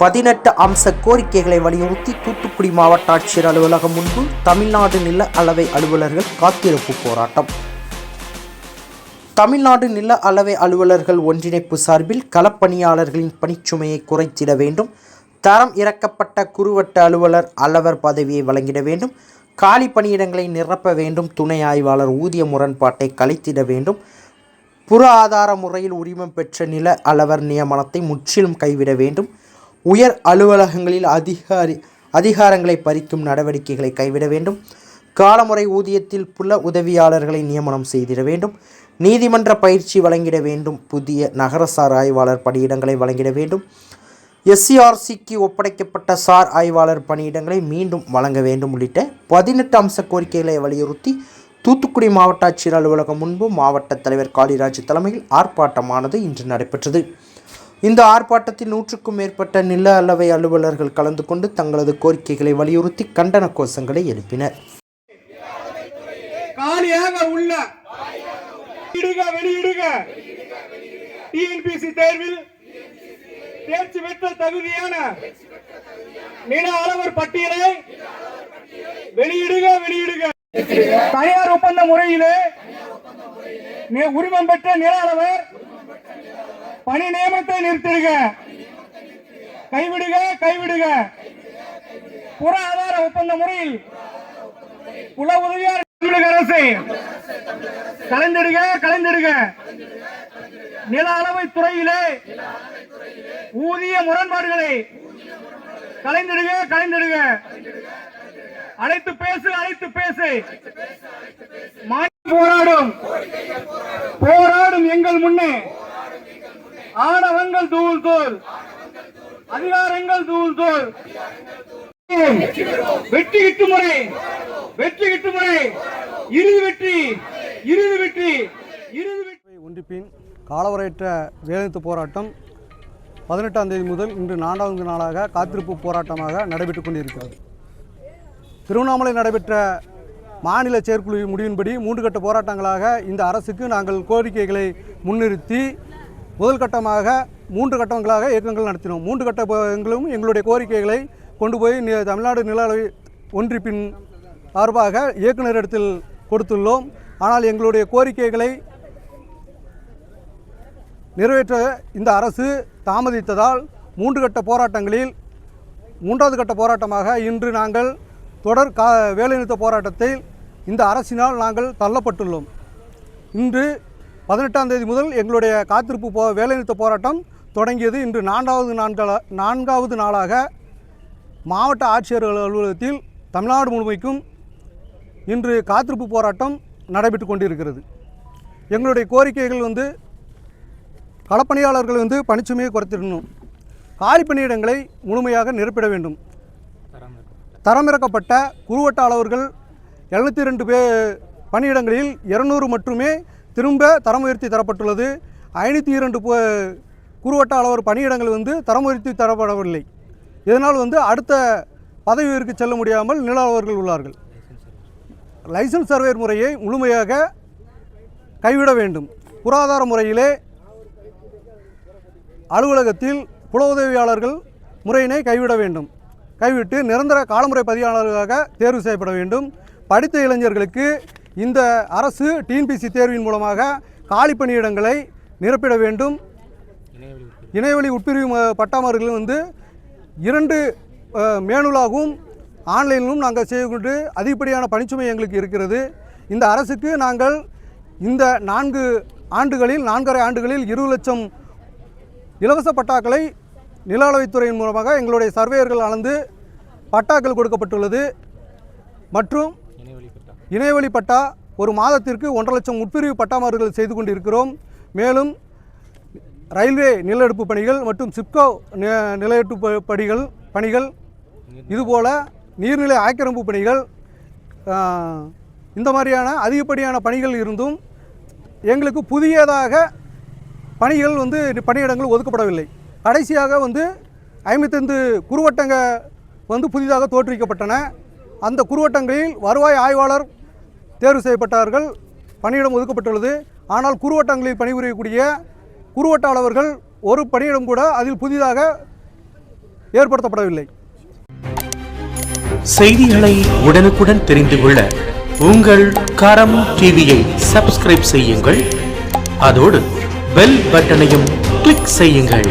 பதினெட்டு அம்ச கோரிக்கைகளை வலியுறுத்தி தூத்துக்குடி மாவட்ட ஆட்சியர் அலுவலகம் முன்பு தமிழ்நாடு நில அளவை அலுவலர்கள் காத்திருப்பு போராட்டம். தமிழ்நாடு நில அளவை அலுவலர்கள் ஒன்றிணைப்பு சார்பில் களப்பணியாளர்களின் பணிச்சுமையை குறைத்திட வேண்டும். தரம் இறக்கப்பட்ட குறுவட்ட அலுவலர் அளவர் பதவியை வழங்கிட வேண்டும். காலி பணியிடங்களை நிரப்ப வேண்டும். துணை ஆய்வாளர் ஊதிய முரண்பாட்டை கலைத்திட வேண்டும். புற ஆதார முறையில் உரிமம் பெற்ற நில அளவர் நியமனத்தை முற்றிலும் கைவிட வேண்டும். உயர் அலுவலகங்களில் அதிகாரி அதிகாரங்களை பறிக்கும் நடவடிக்கைகளை கைவிட வேண்டும். காலமுறை ஊதியத்தில் புல உதவியாளர்களை நியமனம் செய்திட வேண்டும். நீதிமன்ற பயிற்சி வழங்கிட வேண்டும். புதிய நகரசார் ஆய்வாளர் பணியிடங்களை வழங்கிட வேண்டும். எஸ்சிஆர்சிக்கு ஒப்படைக்கப்பட்ட சார் ஆய்வாளர் பணியிடங்களை மீண்டும் வழங்க வேண்டும் உள்ளிட்ட பதினெட்டு அம்ச கோரிக்கைகளை வலியுறுத்தி தூத்துக்குடி மாவட்ட ஆட்சியர் அலுவலகம் முன்பு மாவட்ட தலைவர் காளிராஜ் தலைமையில் ஆர்ப்பாட்டமானது இன்று நடைபெற்றது. இந்த ஆர்ப்பாட்டத்தில் நூற்றுக்கும் மேற்பட்ட நில அளவை அலுவலர்கள் கலந்து கொண்டு தங்களது கோரிக்கைகளை வலியுறுத்தி கண்டன கோஷங்களை எழுப்பினர். காலியாக உள்ள வெளியிடுக வெளியிடுக. டிஎன்பிசி தேர்வில் தேர்ச்சி பெற்ற தகுதியான நில அளவர் பட்டியலை வெளியிடுக வெளியிடுக. தனியார் ஒப்பந்த முறையிலே உரிமம் பெற்ற நில அளவர் பணி நியமனத்தை நிறுத்திடுக கைவிடுக கைவிடுக. புற ஆதார ஒப்பந்த முறையில் புல உதவியார் தமிழக அரசு கலைந்திடுக கலந்திடுக. நில அளவை துறையிலே ஊதிய முரண்பாடுகளை கலைந்திடுக கலைந்திடுக. அழைத்து பேசு அழைத்து பேசு. போராடும். போராடும் எங்கள் முன்னே ஆணவங்கள் தூள் தூள் அதிகாரங்கள் தூள் வெற்றி கிட்டு முறை. வெற்றி கிட்டு முறை. இறுதி வெற்றி. இறுதி வெற்றி. இறுதி வெற்றி. ஒன்றிப்பின் காலவரையற்ற வேலைநிறுத்த போராட்டம் பதினெட்டாம் தேதி முதல் இன்று நான்காவது நாளாக காத்திருப்பு போராட்டமாக நடைபெற்றுக் கொண்டிருக்கிறது. திருவண்ணாமலை நடைபெற்ற மாநில செயற்குழு முடிவின்படி மூன்று கட்ட போராட்டங்களாக இந்த அரசுக்கு நாங்கள் கோரிக்கைகளை முன்னிறுத்தி முதல் கட்டமாக மூன்று கட்டங்களாக இயக்கங்கள் நடத்தினோம். மூன்று கட்ட எங்களும் எங்களுடைய கோரிக்கைகளை கொண்டு போய் தமிழ்நாடு நில அளவை ஒன்றிப்பின் சார்பாக இயக்குநரிடத்தில் கொடுத்துள்ளோம். ஆனால் எங்களுடைய கோரிக்கைகளை நிறைவேற்ற இந்த அரசு தாமதித்ததால் மூன்று கட்ட போராட்டங்களில் மூன்றாவது கட்ட போராட்டமாக இன்று நாங்கள் தொடர் கா வேலைநிறுத்த போராட்டத்தில் இந்த அரசினால் நாங்கள் தள்ளப்பட்டுள்ளோம். இன்று பதினெட்டாம் தேதி முதல் எங்களுடைய காத்திருப்பு போ வேலைநிறுத்த போராட்டம் தொடங்கியது இன்று நான்காவது நான்கால நான்காவது நாளாக மாவட்ட ஆட்சியர் அலுவலகத்தில் தமிழ்நாடு முழுமைக்கும் இன்று காத்திருப்பு போராட்டம் நடைபெற்று கொண்டிருக்கிறது. எங்களுடைய கோரிக்கைகள் வந்து களப்பணியாளர்கள் வந்து பணிச்சுமையை குறைத்திடணும். காலி பணியிடங்களை முழுமையாக நிரப்பிட வேண்டும். தரமிறக்கப்பட்ட குறுவட்ட அளவர்கள் எழுநூற்றி ரெண்டு பே பணியிடங்களில் இருநூறு மட்டுமே திரும்ப தரம் உயர்த்தி தரப்பட்டுள்ளது. ஐநூற்றி இரண்டு குறுவட்ட அளவர் பணியிடங்கள் வந்து தரம் உயர்த்தி தரப்படவில்லை. இதனால் வந்து அடுத்த பதவி உயர்வுக்கு செல்ல முடியாமல் நில அளவர்கள் உள்ளார்கள். லைசன்ஸ் சர்வேர் முறையை முழுமையாக கைவிட வேண்டும். புராதார முறையிலே அலுவலகத்தில் புல உதவியாளர்கள் முறையினை கைவிட வேண்டும். கைவிட்டு நிரந்தர காலமுறை பதிவாளர்களாக தேர்வு செய்யப்பட வேண்டும். படித்த இளைஞர்களுக்கு இந்த அரசு டிஎன்பிசி தேர்வின் மூலமாக காலி பணியிடங்களை நிரப்பிட வேண்டும். இணையவழி உட்பிரிவு. ம- பட்டாமர்கள் வந்து இரண்டு மேனுலாகவும் ஆன்லைனிலும் நாங்கள் செய்து அதிகப்படியான பணிச்சுமை எங்களுக்கு இருக்கிறது. இந்த அரசுக்கு நாங்கள் இந்த நான்கு ஆண்டுகளில் நான்கரை ஆண்டுகளில் இருபது லட்சம் இலவச பட்டாக்களை நில அளவைத்துறையின் மூலமாக எங்களுடைய சர்வேயர்கள் அளந்து பட்டாக்கள் கொடுக்கப்பட்டுள்ளது. மற்றும் இணையவழி பட்டா. ஒரு மாதத்திற்கு ஒன்றரை லட்சம் உட்பிரிவு பட்டாமாறுகள் செய்து கொண்டிருக்கிறோம். மேலும் ரயில்வே நிலஎடுப்பு பணிகள் மற்றும் சிப்கோ நி- ப- பணிகள் பணிகள் இதுபோல் நீர்நிலை ஆக்கிரமிப்பு பணிகள் இந்த மாதிரியான அதிகப்படியான பணிகள் இருந்தும் எங்களுக்கு புதியதாக பணிகள் வந்து பணியிடங்கள் ஒதுக்கப்படவில்லை. கடைசியாக வந்து ஐம்பத்தைந்து குறுவட்டங்க வந்து புதிதாக தோற்றுவிக்கப்பட்டன. அந்த குறுவட்டங்களில் வருவாய் ஆய்வாளர் தேர்வு செய்யப்பட்டார்கள். பணியிடம் ஒதுக்கப்பட்டுள்ளது. ஆனால் குறுவட்டங்களில் பணிபுரியக்கூடிய குறுவட்டாளர்கள் ஒரு பணியிடம் கூட அதில் புதிதாக ஏற்படுத்தப்படவில்லை. செய்திகளை உடனுக்குடன் தெரிந்து கொள்ள உங்கள் கரம் டிவியை சப்ஸ்கிரைப் செய்யுங்கள். அதோடு பெல் பட்டனையும் கிளிக் செய்யுங்கள்.